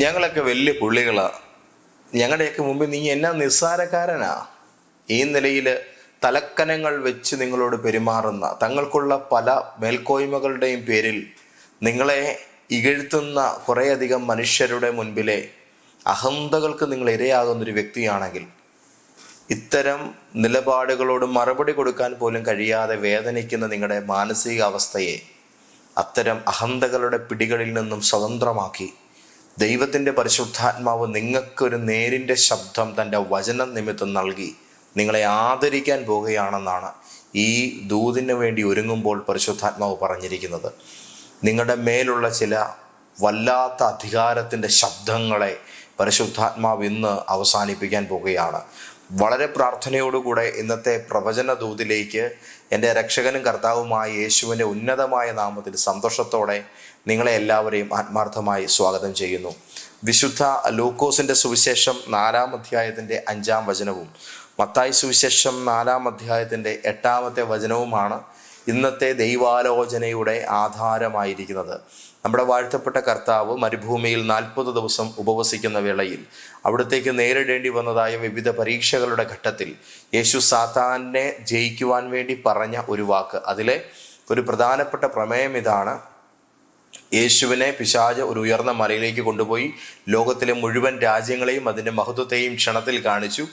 ഞങ്ങളൊക്കെ വലിയ പുള്ളികളാ. ഞങ്ങളുടെയൊക്കെ മുമ്പിൽ നീ എന്നാ നിസ്സാരക്കാരനാ? ഈ നിലയിൽ തലക്കനങ്ങൾ വെച്ച് നിങ്ങളോട് പെരുമാറുന്ന തങ്ങൾക്കുള്ള പല മേൽക്കോയ്മകളുടെയും പേരിൽ നിങ്ങളെ ഇകഴ്ത്തുന്ന കുറേയധികം മനുഷ്യരുടെ മുൻപിലെ അഹന്തകൾക്ക് നിങ്ങൾ ഇരയാകുന്ന ഒരു വ്യക്തിയാണെങ്കിൽ ഇത്തരം നിലപാടുകളോട് മറുപടി കൊടുക്കാൻ പോലും കഴിയാതെ വേദനിക്കുന്ന നിങ്ങളുടെ മാനസികാവസ്ഥയെ അത്തരം അഹന്തകളുടെ പിടികളിൽ നിന്നും സ്വതന്ത്രമാക്കി. ദൈവത്തിന്റെ പരിശുദ്ധാത്മാവ് നിങ്ങൾക്കൊരു നേരിന്റെ ശബ്ദം തന്റെ വചനം നിമിത്തം നൽകി നിങ്ങളെ ആദരിക്കാൻ പോകുകയാണെന്നാണ് ഈ ദൂതിന് വേണ്ടി ഒരുങ്ങുമ്പോൾ പരിശുദ്ധാത്മാവ് പറഞ്ഞിരിക്കുന്നത്. നിങ്ങളുടെ മേലുള്ള ചില വല്ലാത്ത അധികാരത്തിന്റെ ശബ്ദങ്ങളെ പരിശുദ്ധാത്മാവ് ഇന്ന് അവസാനിപ്പിക്കാൻ പോകുകയാണ്. വളരെ പ്രാർത്ഥനയോടുകൂടെ ഇന്നത്തെ പ്രവചന ദൂതിലേക്ക് എന്റെ രക്ഷകനും കർത്താവുമായ യേശുവിന്റെ ഉന്നതമായ നാമത്തിൽ സന്തോഷത്തോടെ നിങ്ങളെ എല്ലാവരെയും ആത്മാർത്ഥമായി സ്വാഗതം ചെയ്യുന്നു. വിശുദ്ധ ലൂക്കോസിന്റെ സുവിശേഷം നാലാം അധ്യായത്തിന്റെ അഞ്ചാം വചനവും മത്തായി സുവിശേഷം നാലാം അധ്യായത്തിന്റെ എട്ടാമത്തെ വചനവുമാണ് ഇന്നത്തെ ദൈവാലോചനയുടെ ആധാരമായിരിക്കുന്നത്. നമ്മുടെ വാഴ്ത്തപ്പെട്ട കർത്താവ് മരുഭൂമിയിൽ നാൽപ്പത് ദിവസം ഉപവസിക്കുന്ന വേളയിൽ അവിടത്തേക്ക് നേരിടേണ്ടി വന്നതായ വിവിധ പരീക്ഷകളുടെ ഘട്ടത്തിൽ യേശു സാത്താനെ ജയിക്കുവാൻ വേണ്ടി പറഞ്ഞ ഒരു വാക്ക്. അതിലെ ഒരു പ്രധാനപ്പെട്ട പ്രമേയം ഇതാണ്. യേശുവിനെ പിശാജ് ഒരു ഉയർന്ന മലയിലേക്ക് കൊണ്ടുപോയി ലോകത്തിലെ മുഴുവൻ രാജ്യങ്ങളെയും അതിന്റെ മഹത്വത്തെയും ക്ഷണത്തിൽ കാണിച്ചു.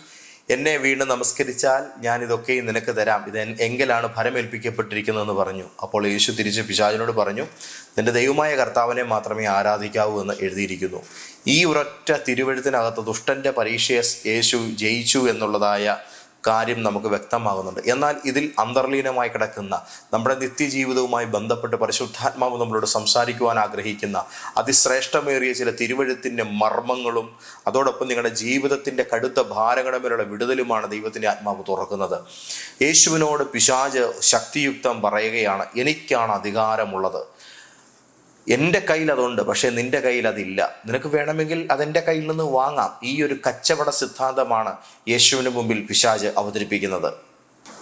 എന്നെ വീണ്ടും നമസ്കരിച്ചാൽ ഞാൻ ഇതൊക്കെയും നിനക്ക് തരാം. ഇത് എങ്കിലാണ് ഫലമേൽപ്പിക്കപ്പെട്ടിരിക്കുന്നതെന്ന് പറഞ്ഞു. അപ്പോൾ യേശു തിരിച്ച് പിശാചിനോട് പറഞ്ഞു നിന്റെ ദൈവമായ കർത്താവിനെ മാത്രമേ ആരാധിക്കാവൂ എന്ന് എഴുതിയിരിക്കുന്നു. ഈ ഉറച്ച തിരുവഴുത്തിനകത്ത് ദുഷ്ടന്റെ പരീക്ഷയെ യേശു ജയിച്ചു എന്നുള്ളതായ കാര്യം നമുക്ക് വ്യക്തമാകുന്നുണ്ട്. എന്നാൽ ഇതിൽ അന്തർലീനമായി കിടക്കുന്ന നമ്മുടെ നിത്യജീവിതവുമായി ബന്ധപ്പെട്ട് പരിശുദ്ധാത്മാവ് നമ്മളോട് സംസാരിക്കുവാൻ ആഗ്രഹിക്കുന്ന അതിശ്രേഷ്ഠമേറിയ ചില തിരുവഴുത്തിന്റെ മർമ്മങ്ങളും അതോടൊപ്പം നിങ്ങളുടെ ജീവിതത്തിന്റെ കടുത്ത ഭാരങ്ങളുടെ മേലുള്ള വിടുതലുമാണ് ദൈവത്തിന്റെ ആത്മാവ് തുറക്കുന്നത്. യേശുവിനോട് പിശാജ് ശക്തിയുക്തം പറയുകയാണ് എനിക്കാണ് അധികാരമുള്ളത്. എന്റെ കയ്യിൽ അതുണ്ട് പക്ഷേ നിന്റെ കയ്യിൽ അതില്ല. നിനക്ക് വേണമെങ്കിൽ അതെന്റെ കയ്യിൽ നിന്ന് വാങ്ങാം. ഈ ഒരു കച്ചവട സിദ്ധാന്തമാണ് യേശുവിന് മുമ്പിൽ പിശാജ് അവതരിപ്പിക്കുന്നത്.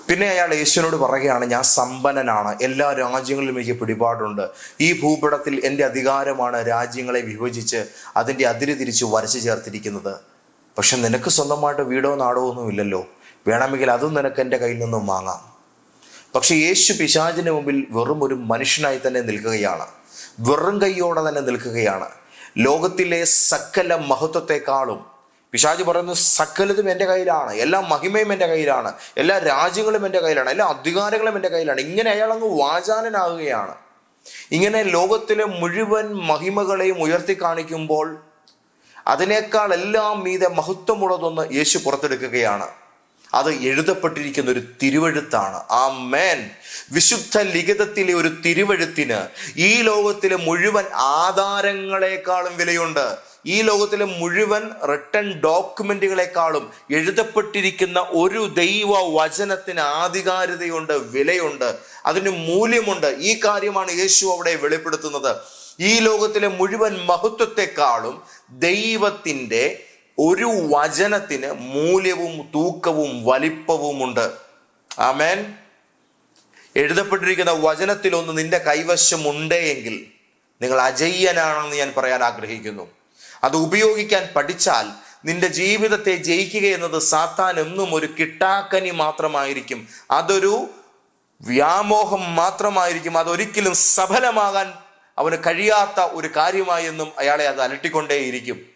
പിന്നെ അയാൾ യേശുവിനോട് പറയുകയാണ് ഞാൻ സമ്പന്നനാണ്. എല്ലാ രാജ്യങ്ങളിലും എനിക്ക് പിടിപാടുണ്ട്. ഈ ഭൂപടത്തിൽ എന്റെ അധികാരമാണ് രാജ്യങ്ങളെ വിഭജിച്ച് അതിന്റെ അതിര് തിരിച്ച് വരച്ചു ചേർത്തിരിക്കുന്നത്. പക്ഷെ നിനക്ക് സ്വന്തമായിട്ട് വീടോ നാടോ ഒന്നും ഇല്ലല്ലോ. വേണമെങ്കിൽ അതും നിനക്ക് എന്റെ കയ്യിൽ നിന്നും വാങ്ങാം. പക്ഷെ യേശു പിശാചിന് മുമ്പിൽ വെറും ഒരു മനുഷ്യനായി തന്നെ നിൽക്കുകയാണ്. വെറും കൈയോടെ തന്നെ നിൽക്കുകയാണ്. ലോകത്തിലെ സകല മഹത്വത്തെക്കാളും പിശാജ് പറയുന്നു സകലതും എന്റെ കയ്യിലാണ്. എല്ലാ മഹിമയും എന്റെ കയ്യിലാണ്. എല്ലാ രാജ്യങ്ങളും എന്റെ കയ്യിലാണ്. എല്ലാ അധികാരങ്ങളും എന്റെ കയ്യിലാണ്. ഇങ്ങനെ അയാൾ അങ്ങ് വാചാലനാകുകയാണ് ഇങ്ങനെ ലോകത്തിലെ മുഴുവൻ മഹിമകളെയും ഉയർത്തി കാണിക്കുമ്പോൾ അതിനേക്കാൾ എല്ലാം മീതെ മഹത്വമുള്ളതൊന്ന് യേശു പുറത്തെടുക്കുകയാണ്. അത് എഴുതപ്പെട്ടിരിക്കുന്ന ഒരു തിരുവഴുത്താണ്. ആ മേൻ വിശുദ്ധ ലിഖിതത്തിലെ ഒരു തിരുവഴുത്തിന് ഈ ലോകത്തിലെ മുഴുവൻ ആധാരങ്ങളെക്കാളും വിലയുണ്ട്. ഈ ലോകത്തിലെ മുഴുവൻ റിട്ടൺ ഡോക്യുമെന്റുകളെക്കാളും എഴുതപ്പെട്ടിരിക്കുന്ന ഒരു ദൈവ വചനത്തിന് ആധികാരികതയുണ്ട് വിലയുണ്ട് അതിന് മൂല്യമുണ്ട്. ഈ കാര്യമാണ് യേശു അവിടെ വെളിപ്പെടുത്തുന്നത്. ഈ ലോകത്തിലെ മുഴുവൻ മഹത്വത്തെക്കാളും ദൈവത്തിന്റെ ഒരു വചനത്തിന് മൂല്യവും തൂക്കവും വലിപ്പവുമുണ്ട് ആമേൻ. എഴുതപ്പെട്ടിരിക്കുന്ന വചനത്തിലൊന്ന് നിന്റെ കൈവശം ഉണ്ട് എങ്കിൽ നിങ്ങൾ അജയ്യനാണെന്ന് ഞാൻ പറയാൻ ആഗ്രഹിക്കുന്നു. അത് ഉപയോഗിക്കാൻ പഠിച്ചാൽ നിന്റെ ജീവിതത്തെ ജയിക്കുക എന്നത് സാത്താൻ എന്നും ഒരു കിട്ടാക്കനി മാത്രമായിരിക്കും. അതൊരു വ്യാമോഹം മാത്രമായിരിക്കും. അതൊരിക്കലും സഫലമാകാൻ അവന് കഴിയാത്ത ഒരു കാര്യമായി എന്നും അയാളെ അത് അലട്ടിക്കൊണ്ടേയിരിക്കും.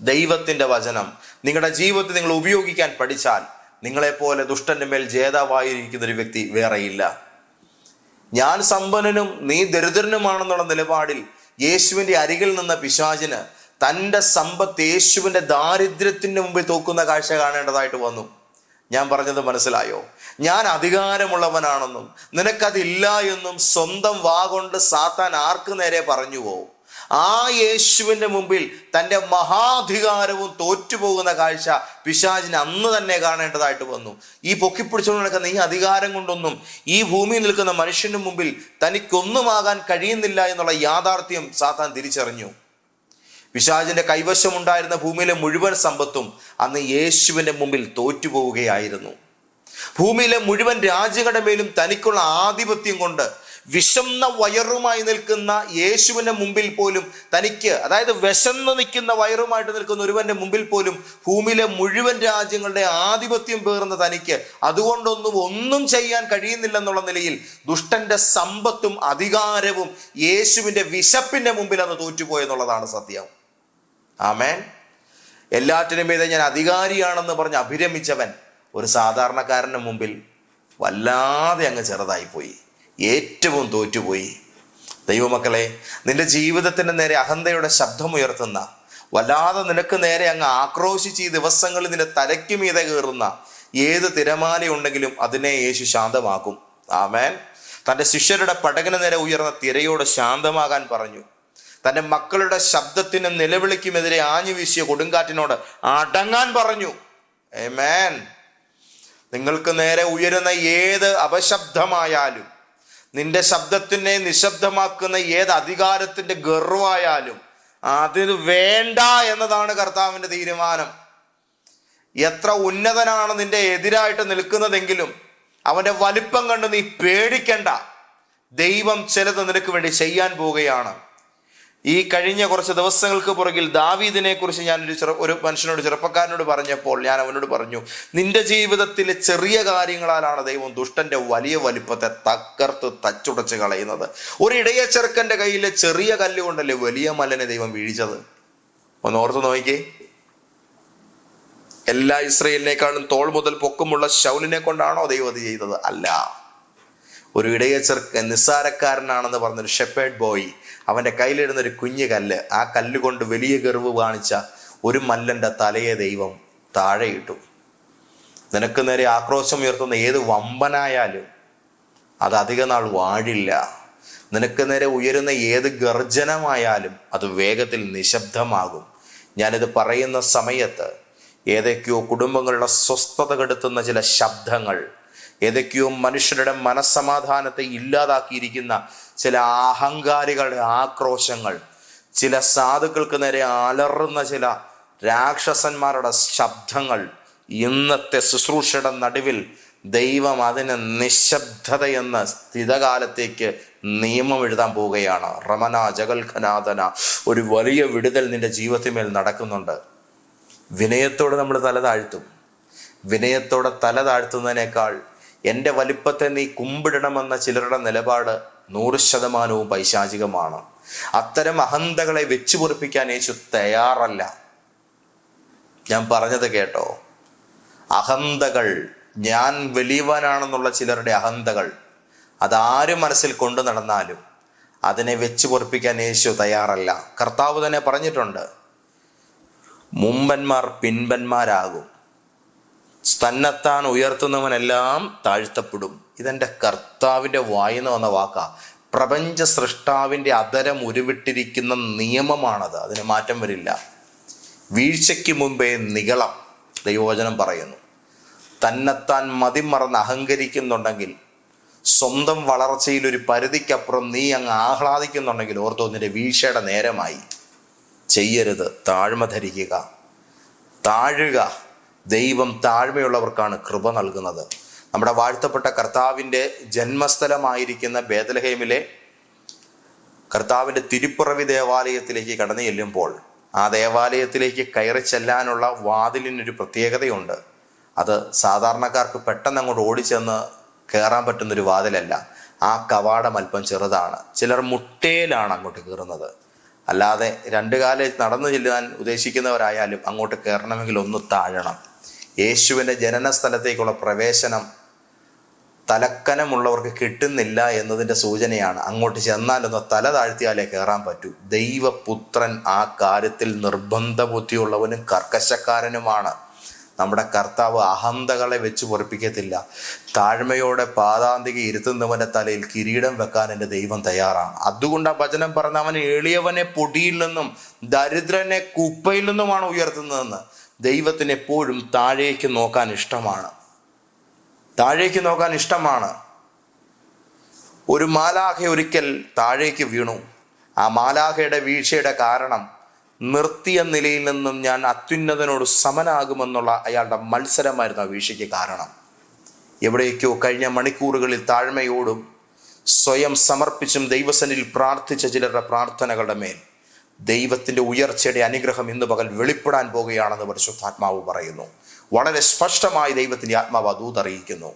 ദൈവത്തിന്റെ വചനം. നിങ്ങളുടെ ജീവിതത്തിൽ നിങ്ങൾ ഉപയോഗിക്കാൻ പഠിച്ചാൽ നിങ്ങളെപ്പോലെ ദുഷ്ടന്റെ മേൽ ജേതാവായിരിക്കുന്ന ഒരു വ്യക്തി വേറെയില്ല. ഞാൻ സമ്പന്നനും നീ ദരിദ്രനുമാണെന്നുള്ള നിലപാടിൽ യേശുവിന്റെ അരികിൽ നിന്ന പിശാചിന് തന്റെ സമ്പത്ത് യേശുവിന്റെ ദാരിദ്ര്യത്തിന് മുമ്പിൽ തോക്കുന്ന കാഴ്ച കാണേണ്ടതായിട്ട് വന്നു. ഞാൻ പറഞ്ഞത് മനസ്സിലായോ? ഞാൻ അധികാരമുള്ളവനാണെന്നും നിനക്കതില്ല എന്നും സ്വന്തം വാ കൊണ്ട് സാത്താൻ ആർക്ക് നേരെ പറഞ്ഞുവോ? ആ യേശുവിന്റെ മുമ്പിൽ തന്റെ മഹാധികാരവും തോറ്റുപോകുന്ന കാഴ്ച പിശാചിന് അന്ന് തന്നെ കാണേണ്ടതായിട്ട് വന്നു. ഈ പൊക്കിപ്പിടിച്ചുകൊണ്ട് നടക്കുന്ന ഈ അധികാരം കൊണ്ടൊന്നും ഈ ഭൂമിയിൽ നിൽക്കുന്ന മനുഷ്യന്റെ മുമ്പിൽ തനിക്കൊന്നുമാകാൻ കഴിയുന്നില്ല എന്നുള്ള യാഥാർത്ഥ്യം സാത്താൻ തിരിച്ചറിഞ്ഞു. പിശാചിന്റെ കൈവശമുണ്ടായിരുന്ന ഭൂമിയിലെ മുഴുവൻ സമ്പത്തും അന്ന് യേശുവിന്റെ മുമ്പിൽ തോറ്റുപോവുകയായിരുന്നു ഭൂമിയിലെ മുഴുവൻ രാജ്യങ്ങളുടെ മേലും തനിക്കുള്ള ആധിപത്യം കൊണ്ട് വിശന്ന വയറുമായി നിൽക്കുന്ന യേശുവിന്റെ മുമ്പിൽ പോലും തനിക്ക് അതായത് വിശന്ന് നിൽക്കുന്ന വയറുമായിട്ട് നിൽക്കുന്ന ഒരുവന്റെ മുമ്പിൽ പോലും ഭൂമിയിലെ മുഴുവൻ രാജ്യങ്ങളുടെ ആധിപത്യം പേർന്ന തനിക്ക് അതുകൊണ്ടൊന്നും ഒന്നും ചെയ്യാൻ കഴിയുന്നില്ലെന്നുള്ള നിലയിൽ ദുഷ്ടന്റെ സമ്പത്തും അധികാരവും യേശുവിന്റെ വിശപ്പിന്റെ മുമ്പിൽ അന്ന് തോറ്റുപോയെന്നുള്ളതാണ് സത്യം. ആമേൻ. എല്ലാറ്റിനും മീതെ ഞാൻ അധികാരിയാണെന്ന് പറഞ്ഞ് അഭിരമിച്ചവൻ ഒരു സാധാരണക്കാരന്റെ മുമ്പിൽ വല്ലാതെ അങ്ങ് ചെറുതായിപ്പോയി. ഏറ്റവും തോറ്റുപോയി. ദൈവമക്കളെ നിന്റെ ജീവിതത്തിന് നേരെ അഹന്തയുടെ ശബ്ദമുയർത്തുന്ന വല്ലാതെ നിനക്ക് നേരെ അങ്ങ് ആക്രോശിച്ച് ഈ ദിവസങ്ങളിൽ നിന്റെ തലയ്ക്ക് മീതെ കയറുന്ന ഏത് തിരമാലയുണ്ടെങ്കിലും അതിനെ യേശു ശാന്തമാക്കും. ആമേൻ. തന്റെ ശിഷ്യരുടെ പടകിന് നേരെ ഉയർന്ന തിരയോട് ശാന്തമാകാൻ പറഞ്ഞു. തന്റെ മക്കളുടെ ശബ്ദത്തിനും നിലവിളിക്കുമെതിരെ ആഞ്ഞു വീശിയ കൊടുങ്കാറ്റിനോട് അടങ്ങാൻ പറഞ്ഞു. ഏമേൻ നിങ്ങൾക്ക് നേരെ ഉയരുന്ന ഏത് അപശബ്ദമായാലും നിന്റെ ശബ്ദത്തിനെ നിശബ്ദമാക്കുന്ന ഏത് അധികാരത്തിന്റെ ഗർവായാലും അതിന് വേണ്ട എന്നതാണ് കർത്താവിന്റെ തീരുമാനം. എത്ര ഉന്നതനാണ് നിന്റെ എതിരായിട്ട് നിൽക്കുന്നതെങ്കിലും അവന്റെ വലിപ്പം കണ്ട് നീ പേടിക്കണ്ട. ദൈവം ചിലത് നിനക്ക് വേണ്ടി ചെയ്യാൻ പോവുകയാണ്. ഈ കഴിഞ്ഞ കുറച്ച് ദിവസങ്ങൾക്ക് പുറകിൽ ദാവീദിനെ കുറിച്ച് ഞാനൊരു ചെറു ഒരു മനുഷ്യനോട് ചെറുപ്പക്കാരനോട് പറഞ്ഞപ്പോൾ ഞാൻ അവനോട് പറഞ്ഞു നിന്റെ ജീവിതത്തിലെ ചെറിയ കാര്യങ്ങളാലാണ് ദൈവം ദുഷ്ടന്റെ വലിയ വലിപ്പത്തെ തകർത്ത് തച്ചുടച്ച് കളയുന്നത്. ഒരു ഇടയ കയ്യിലെ ചെറിയ കല്ല് കൊണ്ടല്ലേ വലിയ മലനെ ദൈവം വീഴിച്ചത്? ഒന്ന് ഓർത്ത് നോക്കിക്കേ. എല്ലാ ഇസ്രയേലിനേക്കാളും തോൾ മുതൽ പൊക്കമുള്ള ശൗലിനെ കൊണ്ടാണോ ദൈവം അത് ചെയ്തത്? അല്ല. ഒരു ഇടയ ചെറുക്കൻ നിസ്സാരക്കാരനാണെന്ന് പറഞ്ഞൊരു ഷെപ്പേഡ് ബോയ് അവന്റെ കയ്യിലിടുന്നൊരു കുഞ്ഞു കല്ല് ആ കല്ല് കൊണ്ട് വലിയ ഗർവ് കാണിച്ച ഒരു മല്ലന്റെ തലയെ ദൈവം താഴെയിട്ടു നിനക്ക് നേരെ ആക്രോശം ഉയർത്തുന്ന ഏത് വമ്പനായാലും അത് അധിക നാൾ വാഴില്ല. നിനക്ക് നേരെ ഉയരുന്ന ഏത് ഗർജനമായാലും അത് വേഗത്തിൽ നിശബ്ദമാകും. ഞാനിത് പറയുന്ന സമയത്ത് ഏതൊക്കെയോ കുടുംബങ്ങളുടെ സ്വസ്ഥത കെടുത്തുന്ന ചില ശബ്ദങ്ങൾ ഏതൊക്കെയോ മനുഷ്യരുടെ മനസ്സമാധാനത്തെ ഇല്ലാതാക്കിയിരിക്കുന്ന ചില അഹങ്കാരികളുടെ ആക്രോശങ്ങൾ ചില സാധുക്കൾക്ക് നേരെ അലറുന്ന ചില രാക്ഷസന്മാരുടെ ശബ്ദങ്ങൾ ഇന്നത്തെ ശുശ്രൂഷയുടെ നടുവിൽ ദൈവം അതിന് നിശബ്ദത എന്ന സ്ഥിതകാലത്തേക്ക് നിയമം എഴുതാൻ പോവുകയാണ്. റമന ജഗൽഖനാഥന ഒരു വലിയ വിടുതൽ നിന്റെ ജീവിതത്തിന്മേൽ നടക്കുന്നുണ്ട്. വിനയത്തോടെ നമ്മൾ തല താഴ്ത്തും. വിനയത്തോടെ തല താഴ്ത്തുന്നതിനേക്കാൾ എന്റെ വലിപ്പത്തെ നീ കുമ്പിടണമെന്ന ചിലരുടെ നിലപാട് നൂറ് ശതമാനവും പൈശാചികമാണ്. അത്തരം അഹന്തകളെ വെച്ചു പൊറിപ്പിക്കാൻ യേശു തയ്യാറല്ല. ഞാൻ പറഞ്ഞത് കേട്ടോ. അഹന്തകൾ ഞാൻ വലിയവനാണെന്നുള്ള ചിലരുടെ അഹന്തകൾ അതാരും മനസ്സിൽ കൊണ്ടു നടന്നാലും അതിനെ വെച്ചു പൊറിപ്പിക്കാൻ യേശു തയ്യാറല്ല. കർത്താവ് തന്നെ പറഞ്ഞിട്ടുണ്ട് മുമ്പന്മാർ പിൻപന്മാരാകും തന്നെത്താൻ ഉയർത്തുന്നവനെല്ലാം താഴ്ത്തപ്പെടും. ഇതെന്റെ കർത്താവിന്റെ വായന വന്ന വാക്കാ. പ്രപഞ്ച സൃഷ്ടാവിന്റെ അതരം ഉരുവിട്ടിരിക്കുന്ന നിയമമാണത്. അതിന് മാറ്റം വരില്ല. വീഴ്ചയ്ക്ക് മുമ്പേ നികളം ദൈവവചനം പറയുന്നു. തന്നെത്താൻ മതിമറന്ന് അഹങ്കരിക്കുന്നുണ്ടെങ്കിൽ സ്വന്തം വളർച്ചയിൽ ഒരു പരിധിക്കപ്പുറം നീ അങ്ങ് ആഹ്ലാദിക്കുന്നുണ്ടെങ്കിൽ ഓർത്തോ നിന്റെ വീഴ്ചയുടെ നേരമായി. ചെയ്യരുത്. താഴ്മ ധരിക്കുക. താഴുക. ദൈവം താഴ്മയുള്ളവർക്കാണ് കൃപ നൽകുന്നത്. നമ്മുടെ വാഴ്ത്തപ്പെട്ട കർത്താവിന്റെ ജന്മസ്ഥലമായിരിക്കുന്ന ബേദലഹേമിലെ കർത്താവിന്റെ തിരുപ്പിറവി ദേവാലയത്തിലേക്ക് കടന്നു ചെല്ലുമ്പോൾ ആ ദേവാലയത്തിലേക്ക് കയറി ചെല്ലാനുള്ള വാതിലിനൊരു പ്രത്യേകതയുണ്ട്. അത് സാധാരണക്കാർക്ക് പെട്ടെന്ന് അങ്ങോട്ട് ഓടിച്ചെന്ന് കയറാൻ പറ്റുന്നൊരു വാതിലല്ല. ആ കവാടം അല്പം ചെറുതാണ്. ചിലർ മുട്ടയിലാണ് അങ്ങോട്ട് കയറുന്നത്. അല്ലാതെ രണ്ടു കാലം നടന്നു ചെല്ലാൻ ഉദ്ദേശിക്കുന്നവരായാലും അങ്ങോട്ട് കയറണമെങ്കിൽ ഒന്ന് താഴണം. യേശുവിന്റെ ജനന സ്ഥലത്തേക്കുള്ള പ്രവേശനം തലക്കനമുള്ളവർക്ക് കിട്ടുന്നില്ല എന്നതിന്റെ സൂചനയാണ്. അങ്ങോട്ട് ചെന്നാലൊന്ന് തല താഴ്ത്തിയാലേ കയറാൻ പറ്റൂ. ദൈവപുത്രൻ ആ കാര്യത്തിൽ നിർബന്ധ ബുദ്ധിയുള്ളവനും കർക്കശക്കാരനുമാണ്. നമ്മുടെ കർത്താവ് അഹന്തകളെ വെച്ച് പൊറപ്പിക്കത്തില്ല. താഴ്മയോടെ പാതാന്തിക ഇരുത്തുന്നവന്റെ തലയിൽ കിരീടം വെക്കാൻ എന്റെ ദൈവം തയ്യാറാണ്. അതുകൊണ്ട് ആ വചനം പറഞ്ഞ അവൻ എളിയവനെ പൊടിയിൽ നിന്നും ദരിദ്രനെ കുപ്പയിൽ നിന്നുമാണ് ഉയർത്തുന്നതെന്ന്. ദൈവത്തിന് എപ്പോഴും താഴേക്ക് നോക്കാൻ ഇഷ്ടമാണ്. താഴേക്ക് നോക്കാൻ ഇഷ്ടമാണ്. ഒരു മാലാഖ ഒരിക്കൽ താഴേക്ക് വീണു. ആ മാലാഖയുടെ വീഴ്ചയുടെ കാരണം നിർത്തിയ നിലയിൽ നിന്നും ഞാൻ അത്യുന്നതനോട് സമനാകുമെന്നുള്ള അയാളുടെ മത്സരമായിരുന്നു ആ വീഴ്ചയ്ക്ക് കാരണം. എവിടേക്കോ കഴിഞ്ഞ മണിക്കൂറുകളിൽ താഴ്മയോടും സ്വയം സമർപ്പിച്ചും ദൈവസനിൽ പ്രാർത്ഥിച്ച ചിലരുടെ പ്രാർത്ഥനകളുടെ മേൽ. ദൈവത്തിന്റെ ഉയർച്ചയുടെ അനുഗ്രഹം ഇന്ന് പകൽ വെളിപ്പെടാൻ പോകുകയാണെന്ന് പരിശുദ്ധാത്മാവ് പറയുന്നു. വളരെ സ്പഷ്ടമായി ദൈവത്തിന്റെ ആത്മാവ് ദൂതറിയിക്കുന്നു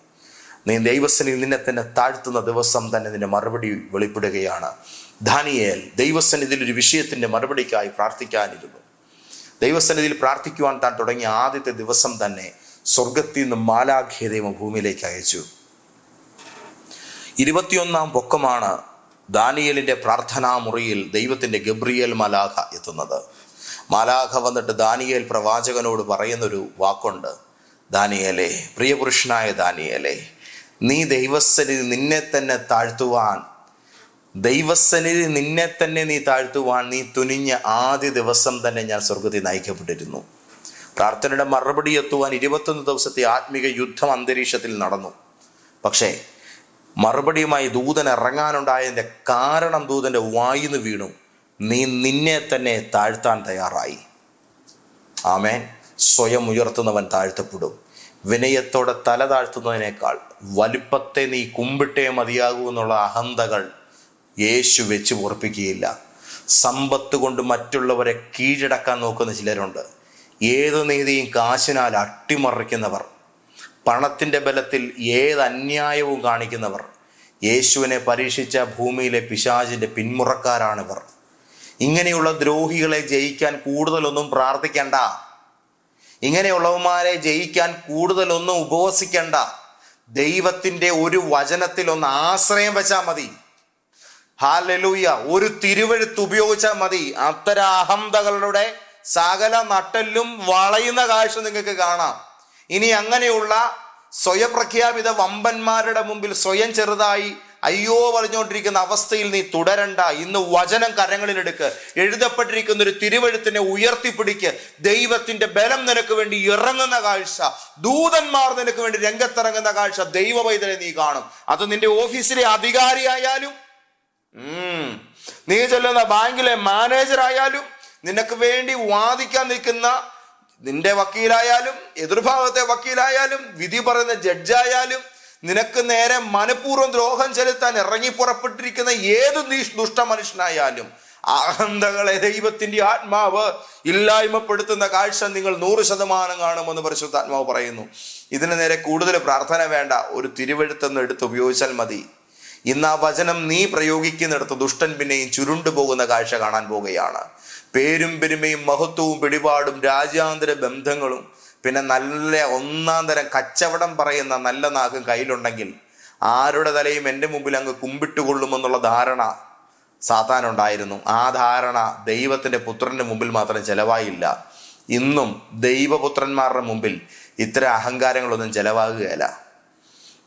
നീ ദൈവസനിൽ നിന്നെ തന്നെ താഴ്ത്തുന്ന ദിവസം തന്നെ നിന്റെ മറുപടി വെളിപ്പെടുകയാണ്. ധാനിയേൽ ദൈവസന്നിധിയിൽ ഒരു വിഷയത്തിന്റെ മറുപടിക്കായി പ്രാർത്ഥിക്കാനിരുന്നു. ദൈവസന്നിധിയിൽ പ്രാർത്ഥിക്കുവാൻ താൻ തുടങ്ങിയ ആദ്യത്തെ ദിവസം തന്നെ സ്വർഗത്തിൽ നിന്ന് മാലാഖ്യ ദൈവം ഭൂമിയിലേക്ക് അയച്ചു. ഇരുപത്തിയൊന്നാം പൊക്കമാണ് ദാനിയലിന്റെ പ്രാർത്ഥനാ മുറിയിൽ ദൈവത്തിന്റെ ഗബ്രിയേൽ മലാഖ എത്തുന്നത്. മാലാഖ വന്നിട്ട് ദാനിയേൽ പ്രവാചകനോട് പറയുന്നൊരു വാക്കുണ്ട്. ദാനിയലെ പ്രിയപുരുഷനായ ദാനിയലെ നീ ദൈവസന്നിധി നിന്നെ തന്നെ താഴ്ത്തുവാൻ ദൈവസന്നിധി നിന്നെ തന്നെ നീ താഴ്ത്തുവാൻ നീ തുനിഞ്ഞ ആദ്യ ദിവസം തന്നെ ഞാൻ സ്വർഗത്തിൽ നയിക്കപ്പെട്ടിരുന്നു. പ്രാർത്ഥനയുടെ മറുപടി എത്തുവാൻ ഇരുപത്തൊന്ന് ദിവസത്തെ ആത്മീക യുദ്ധം അന്തരീക്ഷത്തിൽ നടന്നു. പക്ഷേ മറുപടിയുമായി ദൂതൻ ഇറങ്ങാനുണ്ടായതിന്റെ കാരണം ദൂതന്റെ വായിന്ന് വീണു. നീ നിന്നെ തന്നെ താഴ്ത്താൻ തയ്യാറായി. ആമേൻ. സ്വയം ഉയർത്തുന്നവൻ താഴ്ത്തപ്പെടും. വിനയത്തോടെ തല താഴ്ത്തുന്നതിനേക്കാൾ വലിപ്പത്തെ നീ കുമ്പിട്ടേ മതിയാകൂ എന്നുള്ള അഹന്തകൾ യേശു വെച്ച് ഉറപ്പിക്കുകയില്ല. സമ്പത്ത് കൊണ്ട് മറ്റുള്ളവരെ കീഴടക്കാൻ നോക്കുന്ന ചിലരുണ്ട്. ഏത് നീതിയും കാശിനാൽ അട്ടിമറിക്കുന്നവർ പണത്തിന്റെ ബലത്തിൽ ഏത് അന്യായവും കാണിക്കുന്നവർ. യേശുവിനെ പരീക്ഷിച്ച ഭൂമിയിലെ പിശാചിന്റെ പിന്മുറക്കാരാണിവർ. ഇങ്ങനെയുള്ള ദ്രോഹികളെ ജയിക്കാൻ കൂടുതലൊന്നും പ്രാർത്ഥിക്കണ്ട. ഇങ്ങനെയുള്ളവന്മാരെ ജയിക്കാൻ കൂടുതലൊന്നും ഉപവസിക്കണ്ട. ദൈവത്തിന്റെ ഒരു വചനത്തിൽ ഒന്ന് ആശ്രയം വെച്ചാൽ മതി. ഹാലലൂയ. ഒരു തിരുവഴുത്ത് ഉപയോഗിച്ചാൽ മതി. അത്തരം അഹന്തകളുടെ സകല നട്ടല്ലും വളയുന്ന കാഴ്ച നിങ്ങൾക്ക് കാണാം. ഇനി അങ്ങനെയുള്ള സ്വയപ്രഖ്യാപിത വമ്പന്മാരുടെ മുമ്പിൽ സ്വയം ചെറുതായി അയ്യോ പറഞ്ഞുകൊണ്ടിരിക്കുന്ന അവസ്ഥയിൽ നീ തുടരണ്ട. ഇന്ന് വചനം കരങ്ങളിലെടുക്ക് എഴുതപ്പെട്ടിരിക്കുന്ന ഒരു തിരുവഴുത്തിനെ ഉയർത്തിപ്പിടിക്ക്. ദൈവത്തിന്റെ ബലം നിനക്ക് വേണ്ടി ഇറങ്ങുന്ന കാഴ്ച ദൂതന്മാർ നിനക്ക് വേണ്ടി രംഗത്തിറങ്ങുന്ന കാഴ്ച ദൈവ പൈതലെ നീ കാണും. അത് നിന്റെ ഓഫീസിലെ അധികാരിയായാലും. നീ ചെല്ലുന്ന ബാങ്കിലെ മാനേജർ ആയാലും നിനക്ക് വേണ്ടി വാദിക്കാൻ നിൽക്കുന്ന നിന്റെ വക്കീലായാലും എതിർഭാഗത്തെ വക്കീലായാലും വിധി പറയുന്ന ജഡ്ജായാലും നിനക്ക് നേരെ മനഃപൂർവം ദ്രോഹം ചെലുത്താൻ ഇറങ്ങി പുറപ്പെട്ടിരിക്കുന്ന ഏത് ദുഷ്ട മനുഷ്യനായാലും അഹന്തകളെ ദൈവത്തിന്റെ ആത്മാവ് ഇല്ലായ്മപ്പെടുത്തുന്ന കാഴ്ച നിങ്ങൾ നൂറ് ശതമാനം കാണുമെന്ന് പരിശുദ്ധാത്മാവ് പറയുന്നു. ഇതിനു നേരെ കൂടുതൽ പ്രാർത്ഥന വേണ്ട. ഒരു തിരുവഴുത്തെന്ന് എടുത്ത് ഉപയോഗിച്ചാൽ മതി. ഇന്ന് ആ വചനം നീ പ്രയോഗിക്കുന്നിടത്ത് ദുഷ്ടൻ പിന്നെയും ചുരുണ്ടു പോകുന്ന കാഴ്ച കാണാൻ പോവുകയാണ്. പേരും പെരുമയും മഹത്വവും പിടിപാടും രാജ്യാന്തര ബന്ധങ്ങളും പിന്നെ നല്ല ഒന്നാം തരം കച്ചവടം പറയുന്ന നല്ല നാക്കും കയ്യിലുണ്ടെങ്കിൽ ആരുടെ തലയും എന്റെ മുമ്പിൽ അങ്ങ് കുമ്പിട്ടുകൊള്ളുമെന്നുള്ള ധാരണ സാത്താനുണ്ടായിരുന്നു ആ ധാരണ ദൈവത്തിന്റെ പുത്രന്റെ മുമ്പിൽ മാത്രം ചിലവായില്ല. ഇന്നും ദൈവപുത്രന്മാരുടെ മുമ്പിൽ ഇത്തരം അഹങ്കാരങ്ങളൊന്നും ചിലവാകുകയില്ല.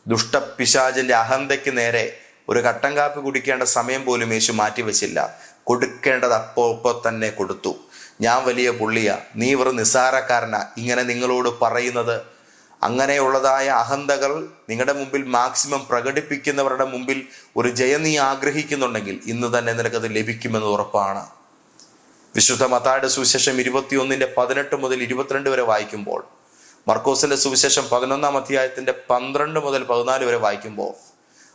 ദുഷ്ടപിശാചിന്റെ അഹന്തയ്ക്ക് നേരെ ഒരു കട്ടൻ കാപ്പി കുടിക്കേണ്ട സമയം പോലും യേശു മാറ്റിവെച്ചില്ല. കൊടുക്കേണ്ടത് അപ്പോൾ ഇപ്പോൾ തന്നെ കൊടുത്തു. ഞാൻ വലിയ പുള്ളിയ. നീ വെറും നിസ്സാരക്കാരനാ. ഇങ്ങനെ നിങ്ങളോട് പറയുന്നത് അങ്ങനെയുള്ളതായ അഹന്തകൾ നിങ്ങളുടെ മുമ്പിൽ മാക്സിമം പ്രകടിപ്പിക്കുന്നവരുടെ മുമ്പിൽ ഒരു ജയം നീ ആഗ്രഹിക്കുന്നുണ്ടെങ്കിൽ ഇന്ന് തന്നെ നിനക്കത് ലഭിക്കുമെന്ന് ഉറപ്പാണ്. വിശുദ്ധ മത്തായുടെ സുവിശേഷം ഇരുപത്തിയൊന്നിന്റെ പതിനെട്ട് മുതൽ ഇരുപത്തിരണ്ട് വരെ വായിക്കുമ്പോൾ മർക്കോസിന്റെ സുവിശേഷം പതിനൊന്നാം അധ്യായത്തിന്റെ പന്ത്രണ്ട് മുതൽ പതിനാല് വരെ വായിക്കുമ്പോൾ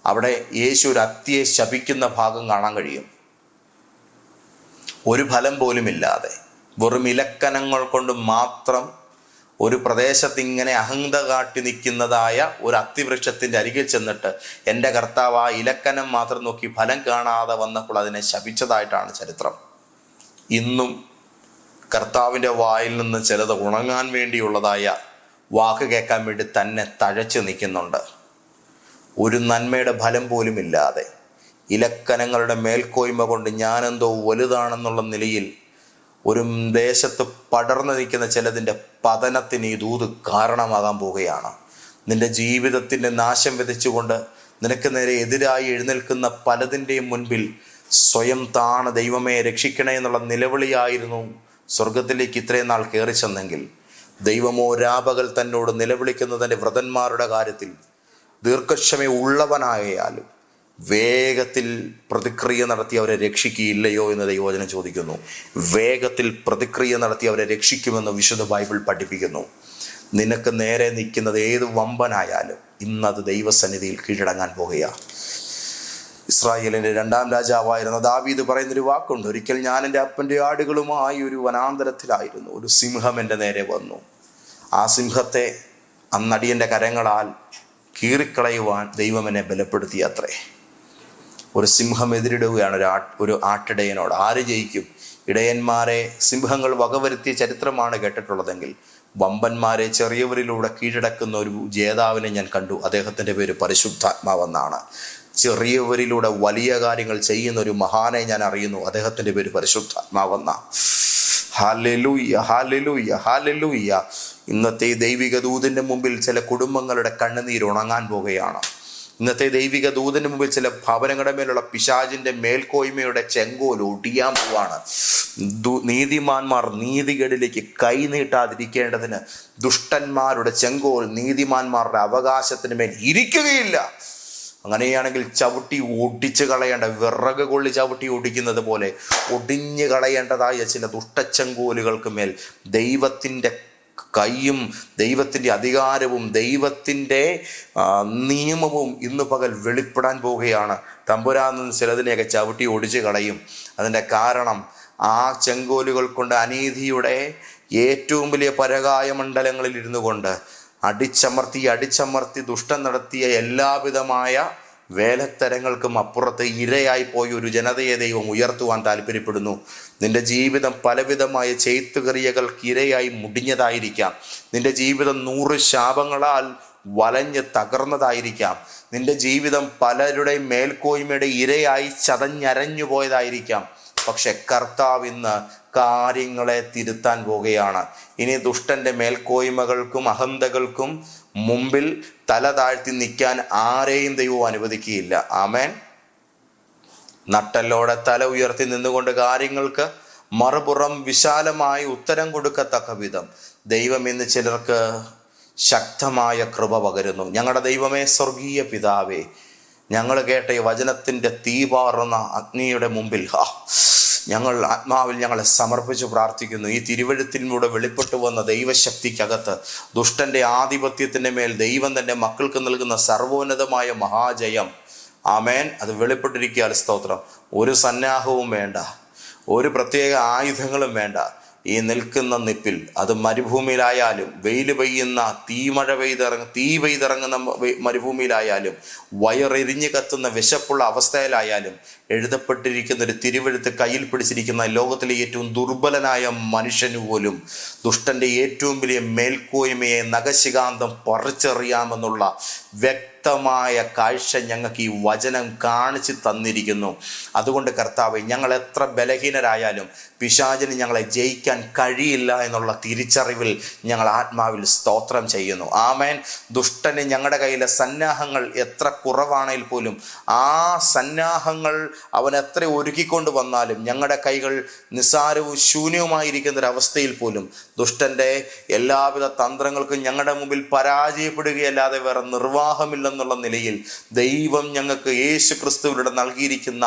അവിടെ യേശു ഒരു അത്തിയെ ശപിക്കുന്ന ഭാഗം കാണാൻ കഴിയും. ഒരു ഫലം പോലുമില്ലാതെ വെറും ഇലക്കനങ്ങൾ കൊണ്ട് മാത്രം ഒരു പ്രദേശത്ത് ഇങ്ങനെ അഹങ്ക കാട്ടി നിൽക്കുന്നതായ ഒരു അത്തിവൃക്ഷത്തിന്റെ അരികിൽ ചെന്നിട്ട് എന്റെ കർത്താവ് ആ ഇലക്കനം മാത്രം നോക്കി ഫലം കാണാതെ വന്നപ്പോൾ അതിനെ ശപിച്ചതായിട്ടാണ് ചരിത്രം. ഇന്നും കർത്താവിന്റെ വായിൽ നിന്ന് ചിലത് ഉണങ്ങാൻ വേണ്ടിയുള്ളതായ വാക്ക് കേൾക്കാൻ വേണ്ടി തന്നെ തഴച്ചു നിൽക്കുന്നുണ്ട്. ഒരു നന്മയുടെ ഫലം പോലും ഇല്ലാതെ ഇലക്കനങ്ങളുടെ മേൽക്കോയ്മ കൊണ്ട് ഞാനെന്തോ വലുതാണെന്നുള്ള നിലയിൽ ഒരു ദേശത്ത് പടർന്നു നിൽക്കുന്ന ചിലതിന്റെ പതനത്തിന് ഈ ദൂത് കാരണമാകാൻ പോവുകയാണ്. നിന്റെ ജീവിതത്തിന്റെ നാശം വിതച്ചുകൊണ്ട് നിനക്ക് നേരെ എതിരായി എഴുന്നേൽക്കുന്ന പലതിന്റെയും മുൻപിൽ സ്വയം താണ ദൈവമേ രക്ഷിക്കണേ എന്നുള്ള നിലവിളിയായിരുന്നു സ്വർഗത്തിലേക്ക് ഇത്രയും നാൾ കയറി ചെന്നെങ്കിൽ. ദൈവമോ രാപകൽ തന്നോട് നിലവിളിക്കുന്നതിന്റെ വ്രതന്മാരുടെ കാര്യത്തിൽ ദീർഘക്ഷമ ഉള്ളവനായാലും വേഗത്തിൽ പ്രതിക്രിയ നടത്തി അവരെ രക്ഷിക്കുകയില്ലയോ എന്ന് ദൈവവചനം ചോദിക്കുന്നു. വേഗത്തിൽ പ്രതിക്രിയ നടത്തി അവരെ രക്ഷിക്കുമെന്ന് വിശുദ്ധ ബൈബിൾ പഠിപ്പിക്കുന്നു. നിനക്ക് നേരെ നിൽക്കുന്നത് ഏത് വമ്പനായാലും ഇന്നത് ദൈവസന്നിധിയിൽ കീഴടങ്ങാൻ പോകുകയാണ് ഇസ്രായേലിന്റെ രണ്ടാം രാജാവായിരുന്ന ദാവീദ് പറയുന്നൊരു വാക്കുണ്ട്. ഒരിക്കൽ ഞാൻ എന്റെ അപ്പന്റെ ആടുകളുമായി ഒരു വനാന്തരത്തിലായിരുന്നു. ഒരു സിംഹം എന്റെ നേരെ വന്നു. ആ സിംഹത്തെ അന്നടിയന്റെ കരങ്ങളാൽ കീറിക്കളയുവാൻ ദൈവം എന്നെ ബലപ്പെടുത്തി അത്രേ ഒരു സിംഹം എതിരിടുകയാണ് ഒരു ഒരു ആട്ടിടയനോട്. ആര് ജയിക്കും? ഇടയന്മാരെ സിംഹങ്ങൾ വകവരുത്തിയ ചരിത്രമാണ് കേട്ടിട്ടുള്ളതെങ്കിൽ വമ്പന്മാരെ ചെറിയവരിലൂടെ കീഴടക്കുന്ന ഒരു ജേതാവിനെ ഞാൻ കണ്ടു. അദ്ദേഹത്തിന്റെ പേര് പരിശുദ്ധാത്മാവെന്നാണ്. ചെറിയവരിലൂടെ വലിയ കാര്യങ്ങൾ ചെയ്യുന്ന ഒരു മഹാനെ ഞാൻ അറിയുന്നു. അദ്ദേഹത്തിന്റെ പേര് പരിശുദ്ധാത്മാവെന്ന ഹാലലൂയ്യ ഹാലലൂയ്യ ഹാലലൂയ്യ ഇന്നത്തെ ദൈവിക ദൂതിന്റെ മുമ്പിൽ ചില കുടുംബങ്ങളുടെ കണ്ണുനീർ ഉണങ്ങാൻ പോകുകയാണ് ഇന്നത്തെ ദൈവിക ദൂതന് മുമ്പിൽ ചില ഭവനങ്ങളുടെ മേലുള്ള പിശാചിന്റെ മേൽക്കോയ്മയുടെ ചെങ്കോൽ ഒടിയാൻ പോവാണ്. നീതിമാന്മാർ നീതികേടിലേക്ക് കൈ നീട്ടാതിരിക്കേണ്ടതിന് ദുഷ്ടന്മാരുടെ ചെങ്കോൽ നീതിമാന്മാരുടെ അവകാശത്തിന് മേൽ ഇരിക്കുകയില്ല. അങ്ങനെയാണെങ്കിൽ ചവിട്ടി ഒടിച്ച് കളയേണ്ട വിറക് കൊള്ളി ചവിട്ടി ഒടിക്കുന്നത് പോലെ ഒടിഞ്ഞു കളയേണ്ടതായ ചില ദുഷ്ടച്ചെങ്കോലുകൾക്ക് മേൽ ദൈവത്തിന്റെ കൈയും ദൈവത്തിന്റെ അധികാരവും ദൈവത്തിന്റെ നിയമവും ഇന്ന് പകൽ വെളിപ്പെടാൻ പോവുകയാണ്. തമ്പുരാന്ന് ചിലതിനെയൊക്കെ ചവിട്ടി ഒടിച്ച് കളയും. അതിന്റെ കാരണം ആ ചെങ്കോലുകൾ കൊണ്ട് അനീതിയുടെ ഏറ്റവും വലിയ പരകായ മണ്ഡലങ്ങളിൽ ഇരുന്നു കൊണ്ട് അടിച്ചമർത്തി അടിച്ചമർത്തി ദുഷ്ടം നടത്തിയ എല്ലാവിധമായ വേലത്തരങ്ങൾക്കും അപ്പുറത്ത് ഇരയായി പോയി ഒരു ജനതയെ ദൈവം ഉയർത്തുവാൻ താല്പര്യപ്പെടുന്നു. നിന്റെ ജീവിതം പലവിധമായ ചെയ്ത്തുകറിയകൾക്ക് ഇരയായി മുടിഞ്ഞതായിരിക്കാം. നിന്റെ ജീവിതം നൂറ് ശാപങ്ങളാൽ വലഞ്ഞ് തകർന്നതായിരിക്കാം. നിന്റെ ജീവിതം പലരുടെ മേൽക്കോയ്മയുടെ ഇരയായി ചതഞ്ഞരഞ്ഞു പോയതായിരിക്കാം. പക്ഷെ കർത്താവ് ഇന്ന് കാര്യങ്ങളെ തിരുത്താൻ പോകുകയാണ് ഇനി ദുഷ്ടന്റെ മേൽക്കോയ്മകൾക്കും അഹന്തകൾക്കും മുമ്പിൽ തല താഴ്ത്തി നിൽക്കാൻ ആരെയും ദൈവം അനുവദിക്കുകയില്ല. ആമേൻ. നട്ടല്ലോടെ തല ഉയർത്തി നിന്നുകൊണ്ട് കാര്യങ്ങൾക്ക് മറുപുറം വിശാലമായി ഉത്തരം കൊടുക്കത്തക്ക വിധം ദൈവം ഇന്ന് ചിലർക്ക് ശക്തമായ കൃപ പകരുന്നു. ഞങ്ങളുടെ ദൈവമേ സ്വർഗീയ പിതാവേ ഞങ്ങൾ കേട്ട ഈ വചനത്തിന്റെ തീപാറുന്ന അഗ്നിയുടെ മുമ്പിൽ ഹാ ഞങ്ങൾ ആത്മാവിൽ ഞങ്ങളെ സമർപ്പിച്ച് പ്രാർത്ഥിക്കുന്നു. ഈ തിരുവഴുത്തിലൂടെ വെളിപ്പെട്ടു വന്ന ദൈവശക്തിക്കകത്ത് ദുഷ്ടന്റെ ആധിപത്യത്തിന്റെ മേൽ ദൈവം തന്റെ മക്കൾക്ക് നൽകുന്ന സർവോന്നതമായ മഹാജയം. ആമേൻ. അത് വെളിപ്പെട്ടിരിക്കുക സ്തോത്രം. ഒരു സന്നാഹവും വേണ്ട. ഒരു പ്രത്യേക ആയുധങ്ങളും വേണ്ട. ഈ നിൽക്കുന്ന നിപ്പിൽ അത് മരുഭൂമിയിലായാലും വെയിൽ പെയ്യുന്ന തീമഴ പെയ്തിറങ്ങ തീ പെയ്തിറങ്ങുന്ന മരുഭൂമിയിലായാലും വയറെരിഞ്ഞ് കത്തുന്ന വിശപ്പുള്ള അവസ്ഥയിലായാലും എഴുതപ്പെട്ടിരിക്കുന്ന ഒരു തിരുവെഴുത്ത് കയ്യിൽ പിടിച്ചിരിക്കുന്ന ലോകത്തിലെ ഏറ്റവും ദുർബലനായ മനുഷ്യന് പോലും ദുഷ്ടന്റെ ഏറ്റവും വലിയ മേൽക്കോയ്മയെ നഖശികാന്തം പറിച്ചെറിയാമെന്നുള്ള വ്യക്തമായ കാഴ്ച ഞങ്ങൾക്ക് ഈ വചനം കാണിച്ചു തന്നിരിക്കുന്നു. അതുകൊണ്ട് കർത്താവ് ഞങ്ങൾ എത്ര ബലഹീനരായാലും പിശാചിന് ഞങ്ങളെ ജയിക്കാൻ കഴിയില്ല എന്നുള്ള തിരിച്ചറിവിൽ ഞങ്ങൾ ആത്മാവിൽ സ്തോത്രം ചെയ്യുന്നു. ആമേൻ. ദുഷ്ടന് ഞങ്ങളുടെ കയ്യിലെ സന്നാഹങ്ങൾ എത്ര കുറവാണെങ്കിൽ പോലും ആ സന്നാഹങ്ങൾ അവൻ എത്ര ഒരുക്കിക്കൊണ്ട് വന്നാലും ഞങ്ങളുടെ കൈകൾ നിസ്സാരവും ശൂന്യവുമായിരിക്കുന്ന ഒരവസ്ഥയിൽ പോലും ദുഷ്ടന്റെ എല്ലാവിധ തന്ത്രങ്ങൾക്കും ഞങ്ങളുടെ മുമ്പിൽ പരാജയപ്പെടുകയല്ലാതെ വേറെ നിർവാഹമില്ലെന്നുള്ള നിലയിൽ ദൈവം ഞങ്ങൾക്ക് യേശു ക്രിസ്തുവിലൂടെ നൽകിയിരിക്കുന്ന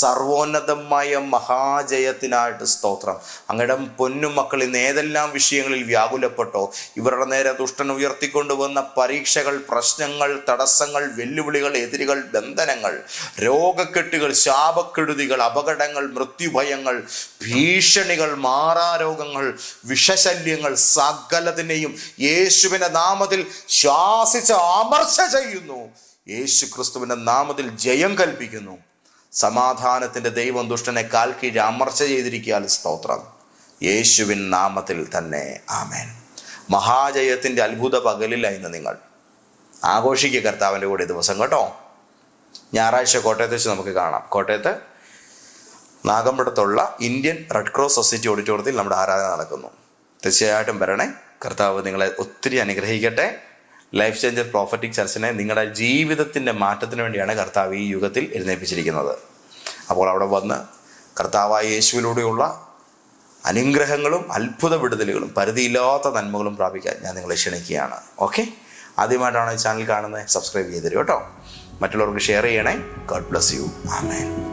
സർവോന്നതമായ മഹാജയത്തിനായിട്ട് സ്തോത്രം. അങ്ങയുടെ പൊന്നും മക്കൾ ഇന്ന് ഏതെല്ലാം വിഷയങ്ങളിൽ വ്യാകുലപ്പെട്ടോ ഇവരുടെ നേരെ ദുഷ്ടൻ ഉയർത്തിക്കൊണ്ടുവന്ന പരീക്ഷകൾ പ്രശ്നങ്ങൾ തടസ്സങ്ങൾ വെല്ലുവിളികൾ എതിരുകൾ ബന്ധനങ്ങൾ രോഗക്കെട്ടുകൾ ശാപക്കെടുതികൾ അപകടങ്ങൾ മൃത്യുഭയങ്ങൾ ഭീഷണികൾ മാറാരോഗങ്ങൾ വിഷശല്യങ്ങൾ സകലതിനെയും യേശുവിനെ നാമത്തിൽ ശ്വാസിച്ച് ആമർശ ചെയ്യുന്നു. യേശു ക്രിസ്തുവിന്റെ നാമത്തിൽ ജയം കൽപ്പിക്കുന്നു. സമാധാനത്തിന്റെ ദൈവം ദുഷ്ടനെ കാൽ കീഴ് അമർച്ച ചെയ്തിരിക്കാൻ സ്തോത്രം. യേശുവിൻ നാമത്തിൽ തന്നെ ആമേൻ. മഹാജയത്തിന്റെ അത്ഭുത പകലിലായിരുന്നു നിങ്ങൾ. ആഘോഷിക്കുക കർത്താവിന്റെ കൂടെ ദിവസം കേട്ടോ. ഞായറാഴ്ച കോട്ടയത്ത് വെച്ച് നമുക്ക് കാണാം. കോട്ടയത്ത് നാഗമ്പടത്തുള്ള ഇന്ത്യൻ റെഡ് ക്രോസ് സൊസൈറ്റി ഓഡിറ്റോറിയത്തിൽ നമ്മുടെ ആരാധന നടക്കുന്നു. തീർച്ചയായിട്ടും വരണേ. കർത്താവ് നിങ്ങളെ ഒത്തിരി അനുഗ്രഹിക്കട്ടെ. ലൈഫ് ചേഞ്ചർ പ്രോഫറ്റിക് ചർച്ചിനെ നിങ്ങളുടെ ജീവിതത്തിന്റെ മാറ്റത്തിന് വേണ്ടിയാണ് കർത്താവ് ഈ യുഗത്തിൽ എഴുന്നേൽപ്പിച്ചിരിക്കുന്നത് അപ്പോൾ അവിടെ വന്ന് കർത്താവായ യേശുവിലൂടെയുള്ള അനുഗ്രഹങ്ങളും അത്ഭുത വിടുതലുകളും പരിധിയില്ലാത്ത നന്മകളും പ്രാപിക്കാൻ ഞാൻ നിങ്ങളെ ക്ഷണിക്കുകയാണ്. ഓക്കെ ആദ്യമായിട്ടാണ് ഈ ചാനൽ കാണുന്നത് സബ്സ്ക്രൈബ് ചെയ്തിരും കേട്ടോ. മറ്റുള്ളവർക്ക് ഷെയർ ചെയ്യണേ. God bless you amen